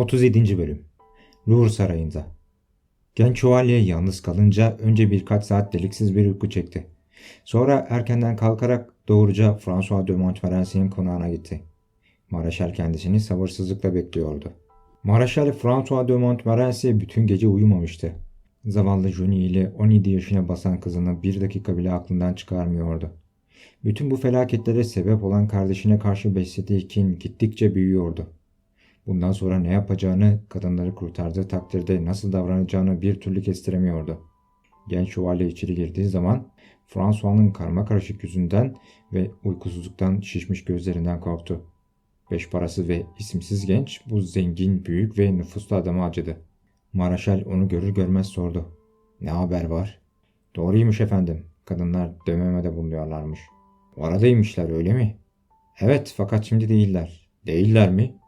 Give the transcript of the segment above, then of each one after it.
37. Bölüm Louvre Sarayı'nda Genç şövalye yalnız kalınca önce birkaç saat deliksiz bir uyku çekti. Sonra erkenden kalkarak doğruca François de Montmorency'nin konağına gitti. Maraşal kendisini sabırsızlıkla bekliyordu. Maraşal François de Montmorency bütün gece uyumamıştı. Zavallı Johnny ile 17 yaşına basan kızını bir dakika bile aklından çıkarmıyordu. Bütün bu felaketlere sebep olan kardeşine karşı beslediği kin gittikçe büyüyordu. Bundan sonra ne yapacağını, kadınları kurtardığı takdirde nasıl davranacağını bir türlü kestiremiyordu. Genç şövalye içeri girdiği zaman François'nın karma karışık yüzünden ve uykusuzluktan şişmiş gözlerinden korktu. Beş parası ve isimsiz genç bu zengin, büyük ve nüfuslu adama acıdı. Maraşal onu görür görmez sordu. Ne haber var? Doğruymuş efendim. Kadınlar dövmemede bulunuyorlarmış. Oradaymışlar öyle mi? Evet fakat şimdi değiller. Değiller mi?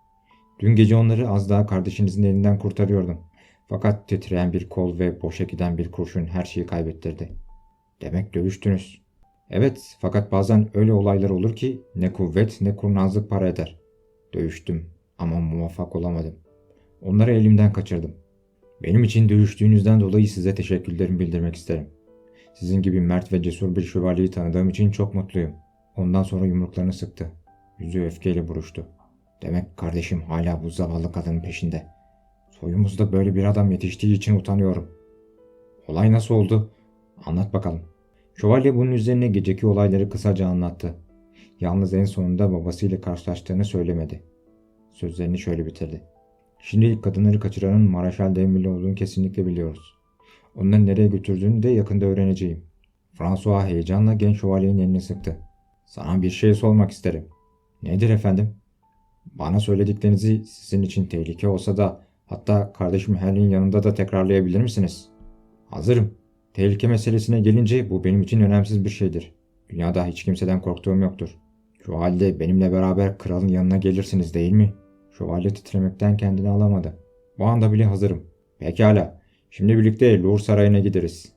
Dün gece onları az daha kardeşinizin elinden kurtarıyordum. Fakat titreyen bir kol ve boşa giden bir kurşun her şeyi kaybettirdi. Demek dövüştünüz. Evet fakat bazen öyle olaylar olur ki ne kuvvet ne kurnazlık para eder. Dövüştüm ama muvaffak olamadım. Onları elimden kaçırdım. Benim için dövüştüğünüzden dolayı size teşekkürlerimi bildirmek isterim. Sizin gibi mert ve cesur bir şövalyeyi tanıdığım için çok mutluyum. Ondan sonra yumruklarını sıktı. Yüzü öfkeyle buruştu. Demek kardeşim hala bu zavallı kadının peşinde. Soyumuzda böyle bir adam yetiştiği için utanıyorum. Olay nasıl oldu? Anlat bakalım. Şövalye bunun üzerine geceki olayları kısaca anlattı. Yalnız en sonunda babasıyla karşılaştığını söylemedi. Sözlerini şöyle bitirdi. Şimdilik kadınları kaçıranın Maraşal Demville olduğunu kesinlikle biliyoruz. Onları nereye götürdüğünü de yakında öğreneceğim. François heyecanla genç şövalyenin elini sıktı. Sana bir şey sormak isterim. Nedir efendim? Bana söylediklerinizi sizin için tehlike olsa da hatta kardeşim Henry'in yanında da tekrarlayabilir misiniz? Hazırım. Tehlike meselesine gelince bu benim için önemsiz bir şeydir. Dünyada hiç kimseden korktuğum yoktur. Şu halde benimle beraber kralın yanına gelirsiniz değil mi? Şövalye titremekten kendini alamadı. Bu anda bile hazırım. Pekala. Şimdi birlikte Louvre Sarayı'na gideriz.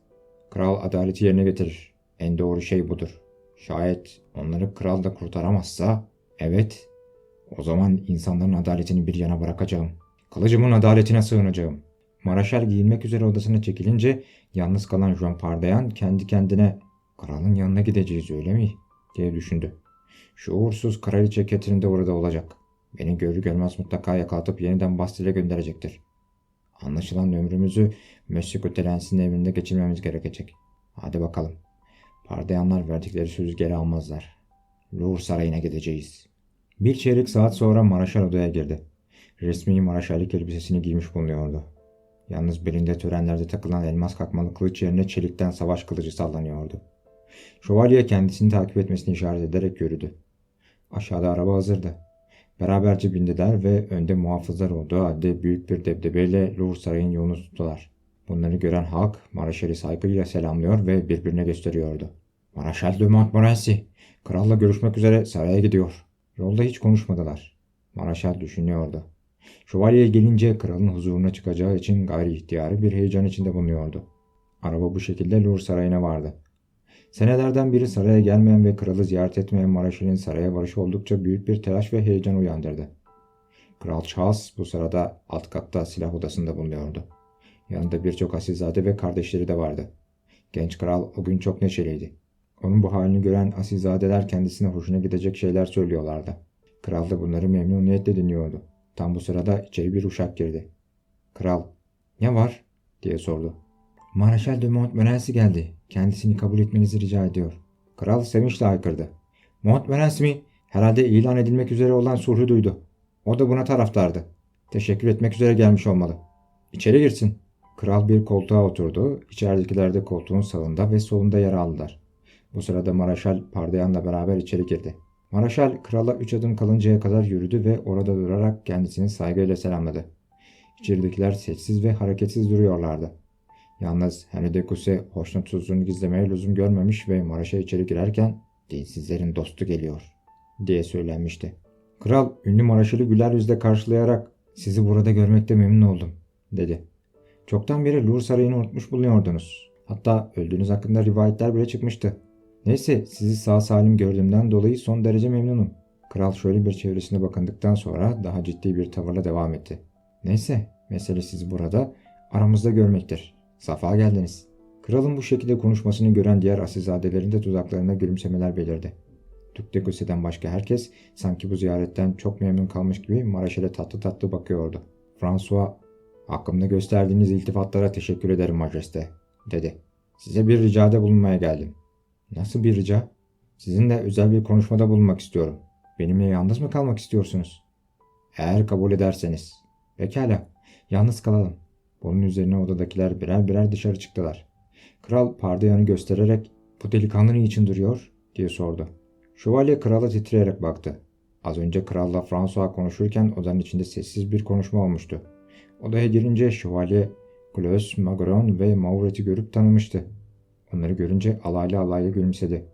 Kral adaleti yerine getirir. En doğru şey budur. Şayet onları kral da kurtaramazsa, evet, o zaman insanların adaletini bir yana bırakacağım. Kılıcımın adaletine sığınacağım. Maraşal giyinmek üzere odasına çekilince yalnız kalan Jean Pardayan kendi kendine kralın yanına gideceğiz öyle mi? diye düşündü. Şu uğursuz kraliçe de orada olacak. Beni görür görmez mutlaka yakalatıp yeniden Bastille'e gönderecektir. Anlaşılan ömrümüzü Monsieur Cotelens'in evinde geçirmemiz gerekecek. Hadi bakalım. Pardayanlar verdikleri sözü geri almazlar. Louvre Sarayı'na gideceğiz. Bir çeyrek saat sonra Maraşal odaya girdi. Resmi Maraşallik elbisesini giymiş bulunuyordu. Yalnız belinde törenlerde takılan elmas kakmalı kılıç yerine çelikten savaş kılıcı sallanıyordu. Şövalye kendisini takip etmesini işaret ederek yürüdü. Aşağıda araba hazırdı. Beraberce bindiler ve önde muhafızlar olduğu halde büyük bir debdebeyle Louvre Sarayı'nın yolunu tuttular. Bunları gören halk Maraşal'i saygıyla selamlıyor ve birbirine gösteriyordu. Maraşal de Montmorency, kralla görüşmek üzere saraya gidiyor. Yolda hiç konuşmadılar. Maraşal düşünüyordu. Şövalye gelince kralın huzuruna çıkacağı için gayri ihtiyari bir heyecan içinde bulunuyordu. Araba bu şekilde Louvre Sarayı'na vardı. Senelerden beri saraya gelmeyen ve kralı ziyaret etmeyen Maraşal'in saraya varışı oldukça büyük bir telaş ve heyecan uyandırdı. Kral Charles bu sırada alt katta silah odasında bulunuyordu. Yanında birçok asilzade ve kardeşleri de vardı. Genç kral o gün çok neşeliydi. Onun bu halini gören asilzadeler kendisine hoşuna gidecek şeyler söylüyorlardı. Kral da bunları memnuniyetle dinliyordu. Tam bu sırada içeri bir uşak girdi. Kral, ne var? diye sordu. Maraşal de Montmorency geldi. Kendisini kabul etmenizi rica ediyor. Kral sevinçle haykırdı. Montmorency mi? Herhalde ilan edilmek üzere olan sulhü duydu. O da buna taraftardı. Teşekkür etmek üzere gelmiş olmalı. İçeri girsin. Kral bir koltuğa oturdu. İçeridekiler de koltuğun sağında ve solunda yer aldılar. Bu sırada Maraşal Pardayan'la beraber içeri girdi. Maraşal krala üç adım kalıncaya kadar yürüdü ve orada durarak kendisini saygıyla selamladı. İçeridekiler sessiz ve hareketsiz duruyorlardı. Yalnız Henry de Kuse hoşnutsuzluğunu gizlemeye lüzum görmemiş ve Maraş'a içeri girerken dinsizlerin dostu geliyor diye söylenmişti. Kral ünlü Maraş'ı güler yüzle karşılayarak sizi burada görmekte memnun oldum dedi. Çoktan beri Louvre Sarayı'nı unutmuş bulunuyordunuz. Hatta öldüğünüz hakkında rivayetler bile çıkmıştı. Neyse sizi sağ salim gördüğümden dolayı son derece memnunum. Kral şöyle bir çevresine bakındıktan sonra daha ciddi bir tavırla devam etti. Neyse, mesele sizi burada aramızda görmektir. Safa geldiniz. Kralın bu şekilde konuşmasını gören diğer asilzadelerin de tuzaklarında gülümsemeler belirdi. Duc de Gosse'den başka herkes sanki bu ziyaretten çok memnun kalmış gibi Maraşel'e tatlı tatlı bakıyordu. François, hakkımda gösterdiğiniz iltifatlara teşekkür ederim majeste, dedi. Size bir ricada bulunmaya geldim. Nasıl bir rica? Sizinle özel bir konuşmada bulunmak istiyorum. Benimle yalnız mı kalmak istiyorsunuz? Eğer kabul ederseniz. Pekala, yalnız kalalım. Bunun üzerine odadakiler birer birer dışarı çıktılar. Kral pardayanı göstererek bu delikanlı ne için duruyor diye sordu. Şövalye krala titreyerek baktı. Az önce kralla François konuşurken odanın içinde sessiz bir konuşma olmuştu. Odaya girince şövalye Claus, Magron ve Mauret'i görüp tanımıştı. Onları görünce alaylı alaylı gülümsedi.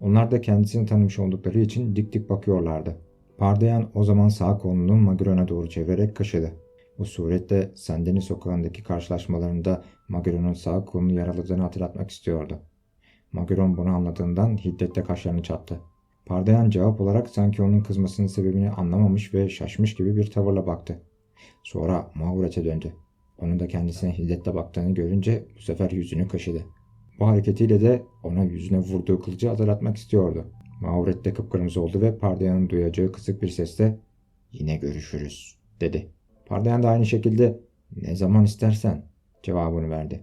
Onlar da kendisini tanımış oldukları için dik dik bakıyorlardı. Pardayan o zaman sağ kolunu Magron'a doğru çevirerek kaşıdı. Bu suretle Sendeni sokağındaki karşılaşmalarında Magron'un sağ kolunu yaraladığını hatırlatmak istiyordu. Magron bunu anladığından hiddetle kaşlarını çattı. Pardayan cevap olarak sanki onun kızmasının sebebini anlamamış ve şaşmış gibi bir tavırla baktı. Sonra Mauret'e döndü. Onun da kendisine hiddetle baktığını görünce bu sefer yüzünü kaşıdı. Bu hareketiyle de ona yüzüne vurduğu kılıcı hatırlatmak istiyordu. Mauret de kıpkırmızı oldu ve Pardayan'ın duyacağı kısık bir sesle ''Yine görüşürüz'' dedi. Pardayan da aynı şekilde ''Ne zaman istersen'' cevabını verdi.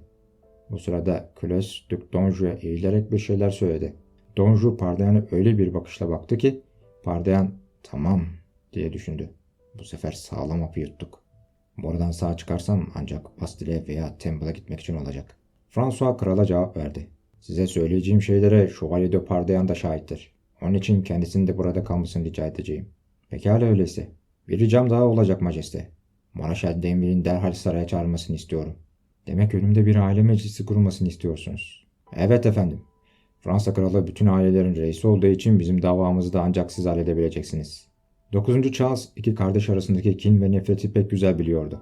Bu sırada Claes Duc Donju'ya eğilerek bir şeyler söyledi. Donju Pardayan'a öyle bir bakışla baktı ki Pardayan ''Tamam'' diye düşündü. Bu sefer sağlam apı yuttuk. Buradan sağ çıkarsam ancak Bastille veya Temble'a gitmek için olacak. François krala cevap verdi. Size söyleyeceğim şeylere Şövalye de Pardayan da şahittir. Onun için kendisinin de burada kalmasını rica edeceğim. Pekala öyleyse. Bir ricam daha olacak majeste. Maraşal Denville'in derhal saraya çağırmasını istiyorum. Demek önümde bir aile meclisi kurulmasını istiyorsunuz. Evet efendim. Fransa kralı bütün ailelerin reisi olduğu için bizim davamızı da ancak siz halledebileceksiniz. 9. Charles iki kardeş arasındaki kin ve nefreti pek güzel biliyordu.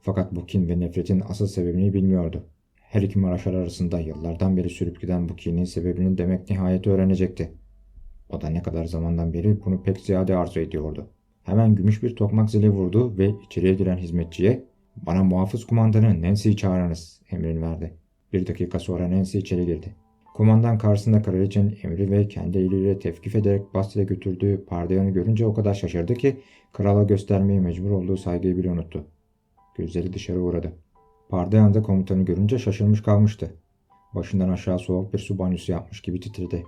Fakat bu kin ve nefretin asıl sebebini bilmiyordu. Her iki Maraşal arasında yıllardan beri sürüp giden bu kinin sebebini demek nihayet öğrenecekti. O da ne kadar zamandan beri bunu pek ziyade arzu ediyordu. Hemen gümüş bir tokmak zili vurdu ve içeriye giren hizmetçiye ''Bana muhafız kumandanı Nancy'yi çağırınız'' emrini verdi. Bir dakika sonra Nancy içeri girdi. Kumandan karşısında kraliçenin emri ve kendi eliyle tevkif ederek Bastille götürdüğü pardayanı görünce o kadar şaşırdı ki krala göstermeye mecbur olduğu saygıyı bile unuttu. Gözleri dışarı uğradı. Pardayan da komutanı görünce şaşırmış kalmıştı. Başından aşağı soğuk bir su banyosu yapmış gibi titredi.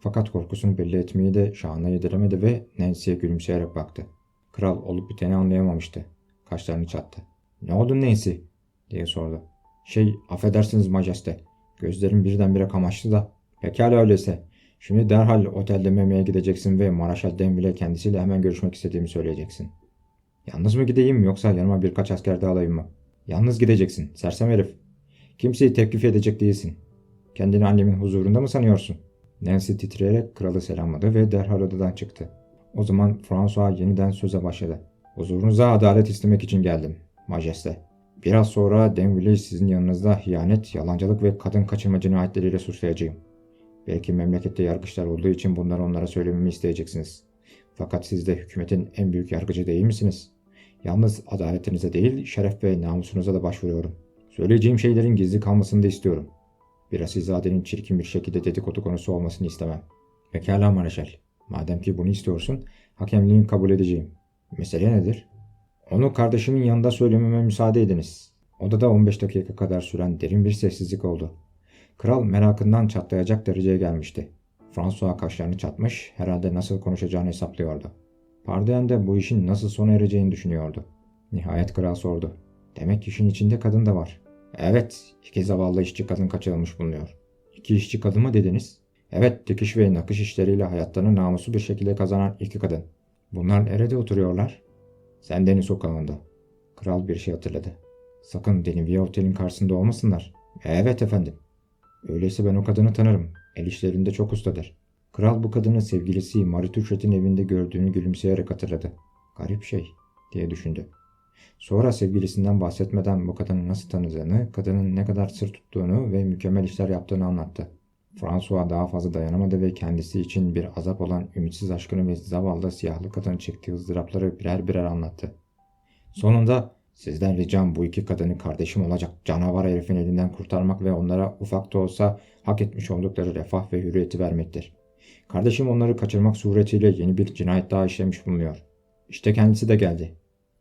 Fakat korkusunu belli etmeyi de şahına yediremedi ve Nancy'ye gülümseyerek baktı. Kral olup biteni anlayamamıştı. Kaşlarını çattı. ''Ne oldu Nancy?'' diye sordu. ''Şey, affedersiniz majeste. Gözlerim birdenbire kamaştı da. Pekala öyleyse. Şimdi derhal otelde memeye gideceksin ve Maraşal Denville kendisiyle hemen görüşmek istediğimi söyleyeceksin. Yalnız mı gideyim yoksa yanıma birkaç asker de alayım mı? Yalnız gideceksin, sersem herif. Kimseyi teklif edecek değilsin. Kendini annemin huzurunda mı sanıyorsun? Nancy titreyerek kralı selamladı ve derhal odadan çıktı. O zaman François yeniden söze başladı. Huzurunuza adalet istemek için geldim, majeste. Biraz sonra Denville'i sizin yanınızda hiyanet, yalancılık ve kadın kaçırma cinayetleriyle suçlayacağım. Belki memlekette yargıçlar olduğu için bunları onlara söylememi isteyeceksiniz. Fakat siz de hükümetin en büyük yargıcı değil misiniz? Yalnız adaletinize değil, şeref ve namusunuza da başvuruyorum. Söyleyeceğim şeylerin gizli kalmasını da istiyorum. Bir asilzadenin çirkin bir şekilde dedikodu konusu olmasını istemem. Pekala Mareşal. Madem ki bunu istiyorsun, hakemliğini kabul edeceğim. Mesele nedir? Onu kardeşimin yanında söylememe müsaade ediniz. Odada 15 dakika kadar süren derin bir sessizlik oldu. Kral merakından çatlayacak dereceye gelmişti. François kaşlarını çatmış, herhalde nasıl konuşacağını hesaplıyordu. Pardiyan da bu işin nasıl sona ereceğini düşünüyordu. Nihayet kral sordu. Demek işin içinde kadın da var. Evet, iki zavallı işçi kadın kaçırılmış bulunuyor. İki işçi kadın mı dediniz? Evet, dikiş ve nakış işleriyle hayatlarını namusu bir şekilde kazanan iki kadın. Bunlar nerede oturuyorlar? Sendeni sokağında. Kral bir şey hatırladı. Sakın Denivia Otel'in karşısında olmasınlar. Evet efendim. Öyleyse ben o kadını tanırım. El işlerinde çok ustadır. Kral bu kadını sevgilisi Marituşet'in evinde gördüğünü gülümseyerek hatırladı. Garip şey diye düşündü. Sonra sevgilisinden bahsetmeden bu kadını nasıl tanıdığını, kadının ne kadar sır tuttuğunu ve mükemmel işler yaptığını anlattı. François daha fazla dayanamadı ve kendisi için bir azap olan ümitsiz aşkını ve zavallı siyahlı kadın çektiği ızdırapları birer birer anlattı. Sonunda Sizden ricam bu iki kadını kardeşim olacak canavar herifin elinden kurtarmak ve onlara ufak da olsa hak etmiş oldukları refah ve hürriyeti vermektir. Kardeşim onları kaçırmak suretiyle yeni bir cinayet daha işlemiş bulunuyor. İşte kendisi de geldi.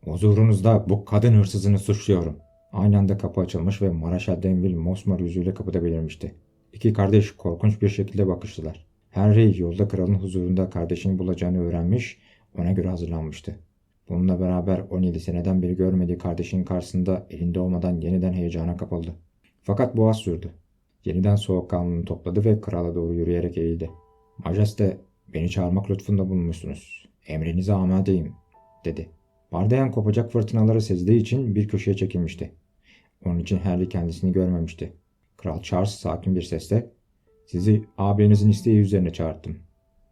Huzurunuzda bu kadın hırsızını suçluyorum. Aynı anda kapı açılmış ve Maraşal Denville mosmor yüzüyle kapıda belirmişti. İki kardeş korkunç bir şekilde bakıştılar. Henry yolda kralın huzurunda kardeşini bulacağını öğrenmiş, ona göre hazırlanmıştı. Bununla beraber 17 seneden beri görmediği kardeşinin karşısında elinde olmadan yeniden heyecana kapıldı. Fakat bu az sürdü. Yeniden soğukkanlılığını topladı ve krala doğru yürüyerek eğildi. Majeste, beni çağırmak lütfunda bulunmuşsunuz. Emrinize amadeyim, dedi. Bardayan kopacak fırtınaları sezdiği için bir köşeye çekilmişti. Onun için Harry kendisini görmemişti. Kral Charles sakin bir sesle sizi ağabeyinizin isteği üzerine çağırttım,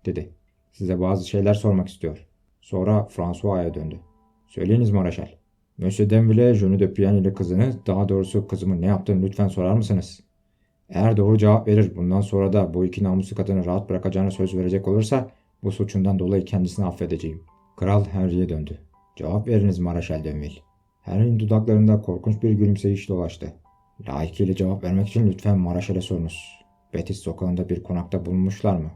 dedi. Size bazı şeyler sormak istiyor. Sonra François'a döndü. Söyleyiniz Maraşal. Monsieur Denville, Jeune de Pian ile kızını, daha doğrusu kızımın ne yaptığını lütfen sorar mısınız? Eğer doğru cevap verir, bundan sonra da bu iki namuslu kadını rahat bırakacağına söz verecek olursa, bu suçundan dolayı kendisini affedeceğim. Kral Henry'e döndü. Cevap veriniz Maraşal Denville. Henry'nin dudaklarında korkunç bir gülümseyiş dolaştı. Layıkıyla cevap vermek için lütfen Maraşal'e sorunuz. Betis sokağında bir konakta bulunmuşlar mı?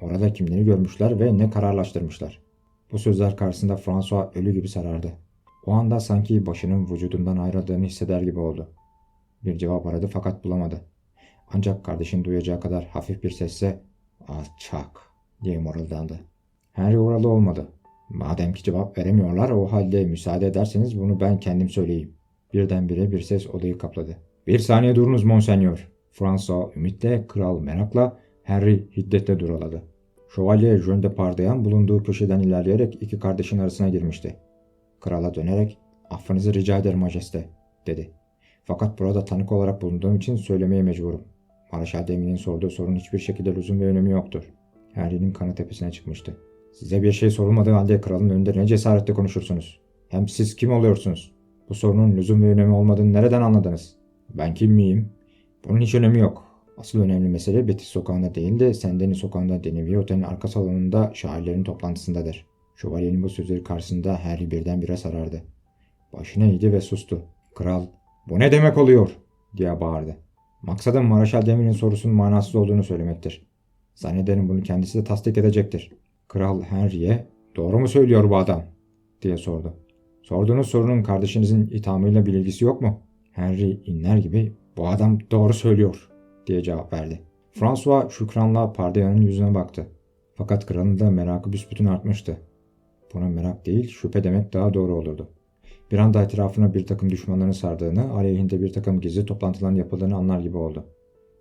Orada kimleri görmüşler ve ne kararlaştırmışlar? Bu sözler karşısında François ölü gibi sarardı. O anda sanki başının vücudundan ayrıldığını hisseder gibi oldu. Bir cevap aradı fakat bulamadı. Ancak kardeşin duyacağı kadar hafif bir sesle alçak diye mırıldandı. Henry oralı olmadı. Madem ki cevap veremiyorlar o halde müsaade ederseniz bunu ben kendim söyleyeyim. Birdenbire bir ses odayı kapladı. Bir saniye durunuz monsenyor. Fransa ümitle, kral merakla, Henry hiddetle duraladı. Şövalye Jean de Pardayan bulunduğu köşeden ilerleyerek iki kardeşin arasına girmişti. Krala dönerek affınızı rica ederim majeste dedi. Fakat burada tanık olarak bulunduğum için söylemeye mecburum. Maraşal Demir'in sorduğu sorun hiçbir şekilde lüzum ve önemi yoktur. Henry'nin kanı tepesine çıkmıştı. Size bir şey sorulmadığı halde kralın önünde ne cesaretle konuşursunuz? Hem siz kim oluyorsunuz? Bu sorunun lüzum ve önemi olmadığını nereden anladınız? Ben kim miyim? Bunun hiç önemi yok. Asıl önemli mesele Betis sokağında değil de Sendeni sokağında Denevi Otel'in arka salonunda şairlerin toplantısındadır. Şövalyenin bu sözleri karşısında Harry birdenbire sarardı. Başını eğdi ve sustu. Kral, bu ne demek oluyor? diye bağırdı. Maksadım Maraşal Demir'in sorusunun manasız olduğunu söylemektir. Zannederim bunu kendisi de tasdik edecektir. Kral Henry'e, doğru mu söylüyor bu adam? diye sordu. Sorduğunuz sorunun kardeşinizin ithamıyla bir ilgisi yok mu? Henry inler gibi, bu adam doğru söylüyor diye cevap verdi. François şükranla Pardayan'ın yüzüne baktı. Fakat kralın da merakı büsbütün artmıştı. Buna merak değil, şüphe demek daha doğru olurdu. Bir anda etrafına bir takım düşmanların sardığını, aleyhinde bir takım gizli toplantıların yapıldığını anlar gibi oldu.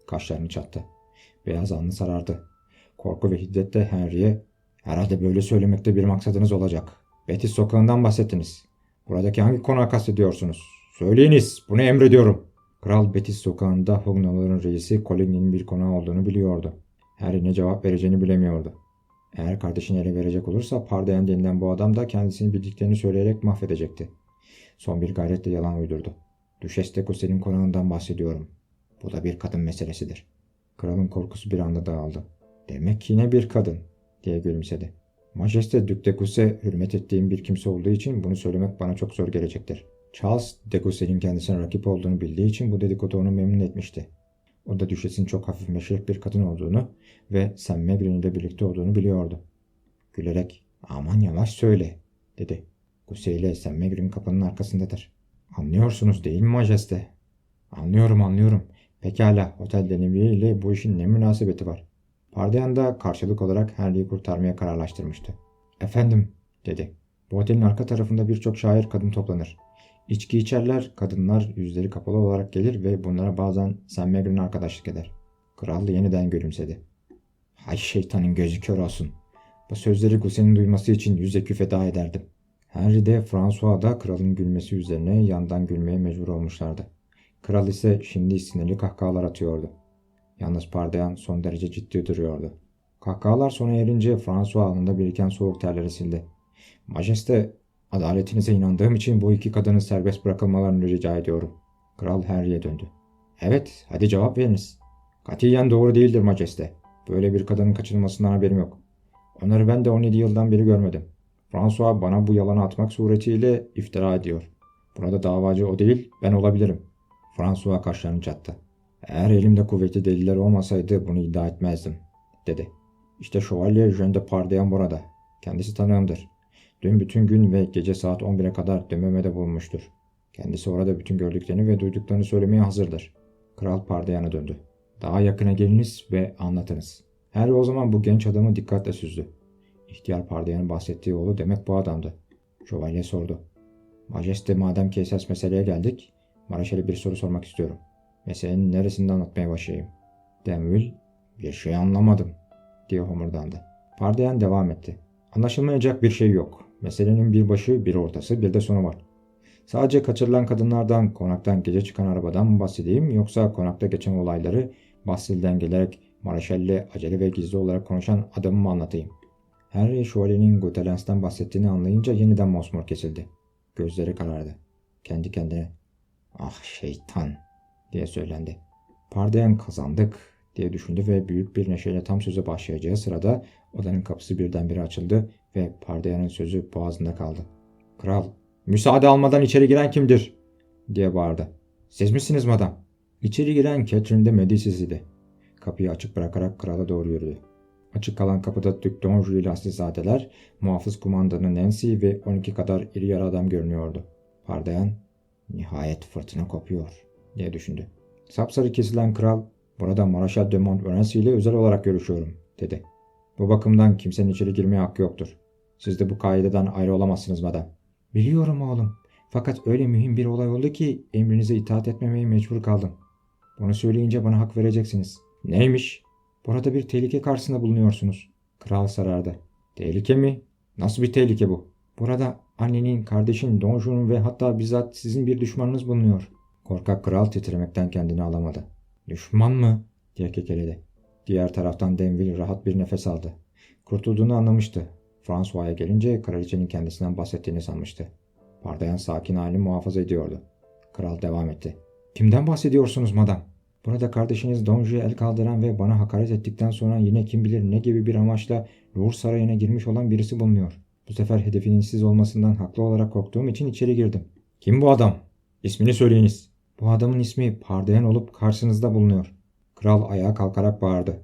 Kaşlarını çattı. Beyaz alnı sarardı. Korku ve hiddetle Henry'e, herhalde böyle söylemekte bir maksadınız olacak. Betis sokağından bahsettiniz. Buradaki hangi konağı kastediyorsunuz? Söyleyiniz, bunu emrediyorum. Kral Betis sokağında Huguenot'ların reisi Coligny'nin bir konağı olduğunu biliyordu. Harry ne cevap vereceğini bilemiyordu. Eğer kardeşini ele verecek olursa Pardayan denilen bu adam da kendisini bildiklerini söyleyerek mahvedecekti. Son bir gayretle yalan uydurdu. Düşes de Cousset'in konağından bahsediyorum. Bu da bir kadın meselesidir. Kralın korkusu bir anda dağıldı. Demek yine bir kadın diye gülümsedi. Majeste Duc de Cousset hürmet ettiğim bir kimse olduğu için bunu söylemek bana çok zor gelecektir. Charles de Cousset'in kendisine rakip olduğunu bildiği için bu dedikodu onu memnun etmişti. O da düşesin çok hafif meşrep bir kadın olduğunu ve Sam Megrin ile birlikte olduğunu biliyordu. Gülerek aman yavaş söyle dedi. Gusey ile Sam Megrin kapının arkasındadır. Anlıyorsunuz değil mi majeste? Anlıyorum anlıyorum. Pekala Otel Deneville ile bu işin ne münasebeti var? Pardayan da karşılık olarak Henry'i kurtarmaya kararlaştırmıştı. Efendim dedi. Bu otelin arka tarafında birçok şair kadın toplanır. İçki içerler, kadınlar yüzleri kapalı olarak gelir ve bunlara bazen Sam Megrin arkadaşlık eder. Kral yeniden gülümsedi. Hay şeytanın gözü kör olsun. Bu sözleri Gusen'in duyması için yüze feda ederdim. Henry de François da kralın gülmesi üzerine yandan gülmeye mecbur olmuşlardı. Kral ise şimdi sinirli kahkahalar atıyordu. Yalnız Pardayan son derece ciddi duruyordu. Kahkahalar sona erince François alnında biriken soğuk terleri sildi. Majeste Adaletinize inandığım için bu iki kadının serbest bırakılmalarını rica ediyorum. Kral Harry'e döndü. Evet, hadi cevap veriniz. Katiyen doğru değildir majeste. Böyle bir kadının kaçırılmasından haberim yok. Onları ben de 17 yıldan beri görmedim. François bana bu yalanı atmak suretiyle iftira ediyor. Burada davacı o değil, ben olabilirim. François kaşlarını çattı. Eğer elimde kuvvetli deliller olmasaydı bunu iddia etmezdim, dedi. İşte şövalye Jean de Pardian burada. Kendisi tanığımdır. Dün bütün gün ve gece saat 11'e kadar dönmemede bulunmuştur. Kendisi orada bütün gördüklerini ve duyduklarını söylemeye hazırdır. Kral Pardian'a döndü. Daha yakına geliniz ve anlatınız. Harry o zaman bu genç adamı dikkatle süzdü. İhtiyar Pardian'ın bahsettiği oğlu demek bu adamdı. Şövalye sordu. Majeste madem ki esas meseleye geldik, Maraşel'e bir soru sormak istiyorum. Meselenin neresinde anlatmaya başlayayım? Demville, bir şey anlamadım, diye homurdandı. Pardian devam etti. Anlaşılmayacak bir şey yok. Meselenin bir başı, bir ortası, bir de sonu var. Sadece kaçırılan kadınlardan, konaktan gece çıkan arabadan mı bahsedeyim yoksa konakta geçen olayları Bastil'den gelerek Maraşel'le acele ve gizli olarak konuşan adamı mı anlatayım? Henry Şövalye'nin Gotelens'ten bahsettiğini anlayınca yeniden mosmor kesildi. Gözleri karardı. Kendi kendine ah şeytan diye söylendi. Pardiyan kazandık diye düşündü ve büyük bir neşeyle tam söze başlayacağı sırada odanın kapısı birdenbire açıldı ve Pardiyan'ın sözü boğazında kaldı. Kral, müsaade almadan içeri giren kimdir? diye bağırdı. Siz misiniz madam? İçeri giren Catherine de Medicis idi. Kapıyı açık bırakarak krala doğru yürüdü. Açık kalan kapıda Dük Donjou ile asilzadeler, muhafız kumandanı Nancy ve 12 kadar iri yarı adam görünüyordu. Pardayan, nihayet fırtına kopuyor diye düşündü. Sapsarı kesilen kral, burada Maraşal de Montmorency ile özel olarak görüşüyorum dedi. Bu bakımdan kimsenin içeri girmeye hakkı yoktur. Siz de bu kaideden ayrı olamazsınız madem. Biliyorum oğlum. Fakat öyle mühim bir olay oldu ki emrinize itaat etmemeye mecbur kaldım. Bunu söyleyince bana hak vereceksiniz. Neymiş? Burada bir tehlike karşısında bulunuyorsunuz. Kral sarardı. Tehlike mi? Nasıl bir tehlike bu? Burada annenin, kardeşin, Donjun'un ve hatta bizzat sizin bir düşmanınız bulunuyor. Korkak kral titremekten kendini alamadı. Düşman mı? diye kekeledi. Diğer taraftan Denville rahat bir nefes aldı. Kurtulduğunu anlamıştı. François'a gelince kraliçenin kendisinden bahsettiğini sanmıştı. Pardayan sakin halini muhafaza ediyordu. Kral devam etti. Kimden bahsediyorsunuz madam? Burada kardeşiniz Donju'ya el kaldıran ve bana hakaret ettikten sonra yine kim bilir ne gibi bir amaçla Louvre Sarayı'na girmiş olan birisi bulunuyor. Bu sefer hedefinin siz olmasından haklı olarak korktuğum için içeri girdim. Kim bu adam? İsmini söyleyiniz. Bu adamın ismi Pardayan olup karşınızda bulunuyor. Kral ayağa kalkarak bağırdı.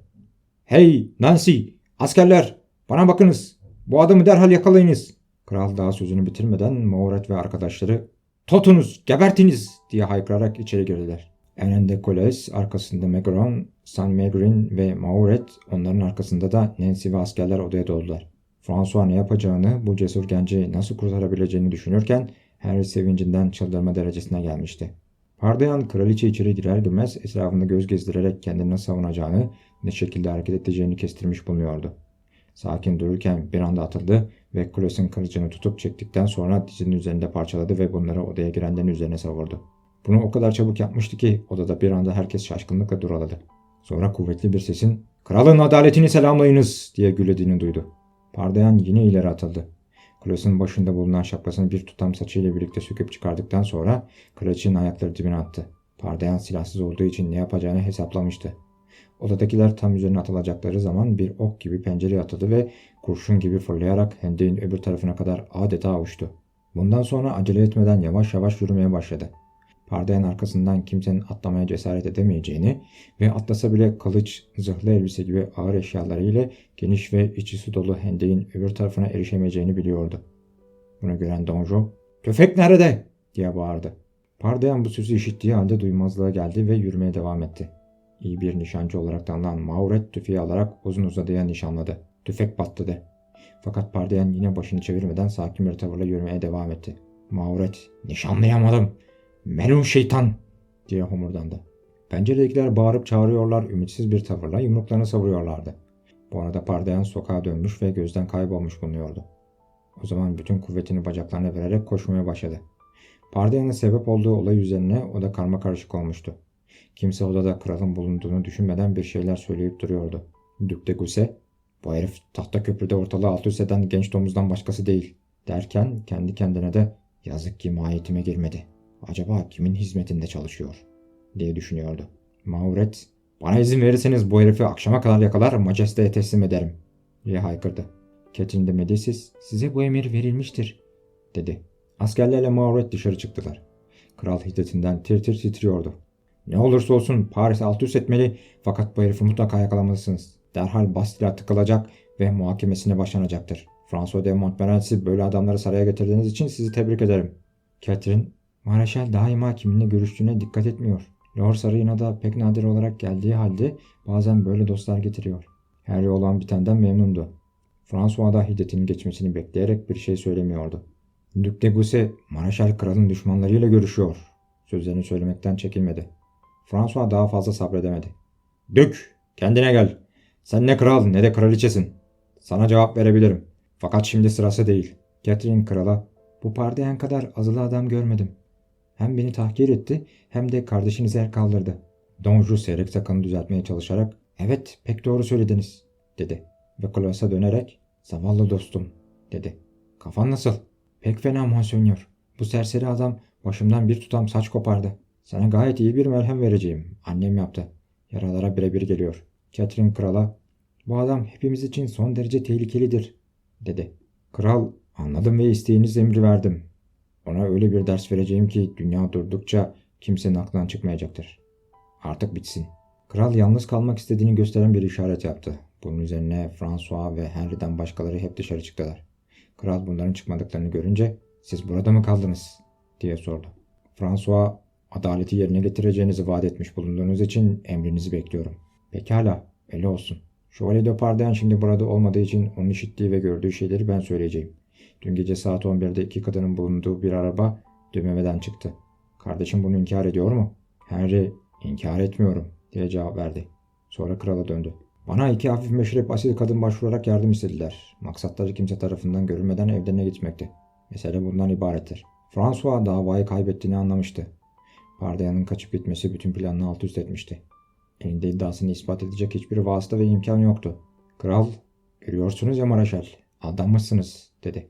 Hey Nancy! Askerler! Bana bakınız! Bu adamı derhal yakalayınız! Kral daha sözünü bitirmeden Mauret ve arkadaşları Totunuz! Gebertiniz! diye haykırarak içeri girdiler. Önünde Coles, arkasında Megron, San Megrin ve Mauret, onların arkasında da Nancy ve askerler odaya doldular. François ne yapacağını, bu cesur genci nasıl kurtarabileceğini düşünürken Henry sevincinden çıldırma derecesine gelmişti. Pardayan kraliçe içeri girer girmez etrafında göz gezdirerek kendini savunacağını, ne şekilde hareket edeceğini kestirmiş bulunuyordu. Sakin dururken bir anda atıldı ve Coles'in kılıcını tutup çektikten sonra dizinin üzerinde parçaladı ve bunları odaya girenlerin üzerine savurdu. Bunu o kadar çabuk yapmıştı ki odada bir anda herkes şaşkınlıkla duraladı. Sonra kuvvetli bir sesin ''Kralın adaletini selamlayınız!'' diye gülediğini duydu. Pardayan yine ileri atıldı. Kulesinin başında bulunan şapkasını bir tutam saçıyla birlikte söküp çıkardıktan sonra kraliçenin ayakları dibine attı. Pardayan silahsız olduğu için ne yapacağını hesaplamıştı. Odadakiler tam üzerine atılacakları zaman bir ok gibi pencereye atıldı ve kurşun gibi fırlayarak hendeğin öbür tarafına kadar adeta uçtu. Bundan sonra acele etmeden yavaş yavaş yürümeye başladı. Pardayan arkasından kimsenin atlamaya cesaret edemeyeceğini ve atlasa bile kılıç, zırhlı elbise gibi ağır eşyalarıyla geniş ve içi su dolu hendeğin öbür tarafına erişemeyeceğini biliyordu. Bunu gören Donjo, ''Tüfek nerede?'' diye bağırdı. Pardayan bu sözü işittiği halde duymazlığa geldi ve yürümeye devam etti. İyi bir nişancı olarak tanınan Mauret tüfeği alarak uzun uzadıya nişanladı. Tüfek patladı. Fakat Pardayan yine başını çevirmeden sakin bir tavırla yürümeye devam etti. Mauret, nişanlayamadım. Melun şeytan diye homurdandı. Penceredekiler bağırıp çağırıyorlar, ümitsiz bir tavırla yumruklarını savuruyorlardı. Bu arada Pardayan sokağa dönmüş ve gözden kaybolmuş bulunuyordu. O zaman bütün kuvvetini bacaklarına vererek koşmaya başladı. Pardayan'ın sebep olduğu olay üzerine o da karma karışık olmuştu. Kimse odada kralın bulunduğunu düşünmeden bir şeyler söyleyip duruyordu. Dük de Guse, bu herif tahta köprüde ortalığı alt üst eden genç domuzdan başkası değil derken kendi kendine de yazık ki mahiyetime girmedi. Acaba kimin hizmetinde çalışıyor diye düşünüyordu. Mauret, bana izin verirseniz bu herifi akşama kadar yakalar majesteye teslim ederim diye haykırdı. Catherine de Medicis, size bu emir verilmiştir dedi. Askerlerle Mauret dışarı çıktılar. Kral hiddetinden tir tir titriyordu. Ne olursa olsun Paris alt üst etmeli fakat bu herifi mutlaka yakalamalısınız. Derhal Bastille'a tıkılacak ve muhakemesine başlanacaktır. François de Montmorency böyle adamları saraya getirdiğiniz için sizi tebrik ederim. Catherine, Mareşal daima kiminle görüştüğüne dikkat etmiyor. Lord Sarayı'na da pek nadir olarak geldiği halde bazen böyle dostlar getiriyor. Harry olan bitenden memnundu. François da hiddetinin geçmesini bekleyerek bir şey söylemiyordu. Duc de Gousse, Mareşal kralın düşmanlarıyla görüşüyor. Sözlerini söylemekten çekinmedi. François daha fazla sabredemedi. Dük, kendine gel. Sen ne kral ne de kraliçesin. Sana cevap verebilirim. Fakat şimdi sırası değil. Catherine krala, bu pardiyen kadar azılı adam görmedim. Hem beni tahkir etti hem de kardeşinize el kaldırdı. Don Juan seyrek sakalını düzeltmeye çalışarak, evet pek doğru söylediniz, dedi. Ve Claus'a dönerek, zavallı dostum, dedi. Kafan nasıl? Pek fena monsönyor. Bu serseri adam başımdan bir tutam saç kopardı. Sana gayet iyi bir merhem vereceğim. Annem yaptı. Yaralara birebir geliyor. Catherine krala, bu adam hepimiz için son derece tehlikelidir, dedi. Kral, anladım ve isteğiniz emri verdim. Ona öyle bir ders vereceğim ki dünya durdukça kimsenin aklından çıkmayacaktır. Artık bitsin. Kral yalnız kalmak istediğini gösteren bir işaret yaptı. Bunun üzerine François ve Henry'den başkaları hep dışarı çıktılar. Kral bunların çıkmadıklarını görünce siz burada mı kaldınız diye sordu. François adaleti yerine getireceğinizi vaat etmiş bulunduğunuz için emrinizi bekliyorum. Pekala öyle olsun. Şövalye de Pardiyan şimdi burada olmadığı için onun işittiği ve gördüğü şeyleri ben söyleyeceğim. Dün gece saat 11'de iki kadının bulunduğu bir araba dömemeden çıktı. Kardeşim bunu inkar ediyor mu? Henry inkar etmiyorum diye cevap verdi. Sonra krala döndü. Bana iki hafif meşrep asil kadın başvurarak yardım istediler. Maksatları kimse tarafından görülmeden evlerine gitmekti. Mesele bundan ibarettir. François davayı kaybettiğini anlamıştı. Pardayanın kaçıp gitmesi bütün planını alt üst etmişti. Elinde iddiasını ispat edecek hiçbir vasıta ve imkan yoktu. Kral, görüyorsunuz ya Maraşal, aldanmışsınız dedi.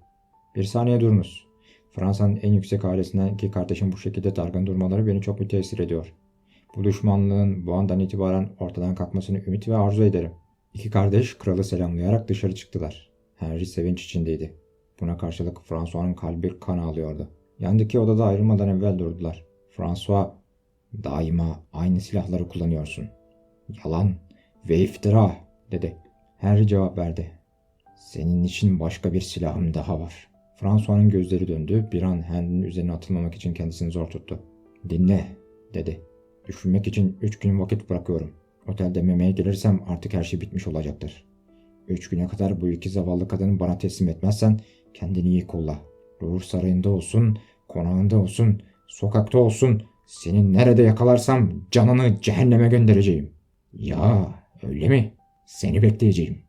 Bir saniye durunuz. Fransa'nın en yüksek ailesinden iki kardeşim bu şekilde dargın durmaları beni çok müteessir ediyor. Bu düşmanlığın bu andan itibaren ortadan kalkmasını ümit ve arzu ederim. İki kardeş kralı selamlayarak dışarı çıktılar. Henry sevinç içindeydi. Buna karşılık François'ın kalbi kan ağlıyordu. Yandaki odada ayrılmadan evvel durdular. François, daima aynı silahları kullanıyorsun. Yalan ve iftira, dedi. Henry cevap verdi. Senin için başka bir silahım daha var. François'ın gözleri döndü. Bir an Henry'nin üzerine atılmamak için kendisini zor tuttu. Dinle, dedi. Düşünmek için üç gün vakit bırakıyorum. Otelde memeye gelirsem artık her şey bitmiş olacaktır. Üç güne kadar bu iki zavallı kadını bana teslim etmezsen kendini iyi kolla. Ruh sarayında olsun, konağında olsun, sokakta olsun, seni nerede yakalarsam canını cehenneme göndereceğim. Ya öyle mi? Seni bekleyeceğim.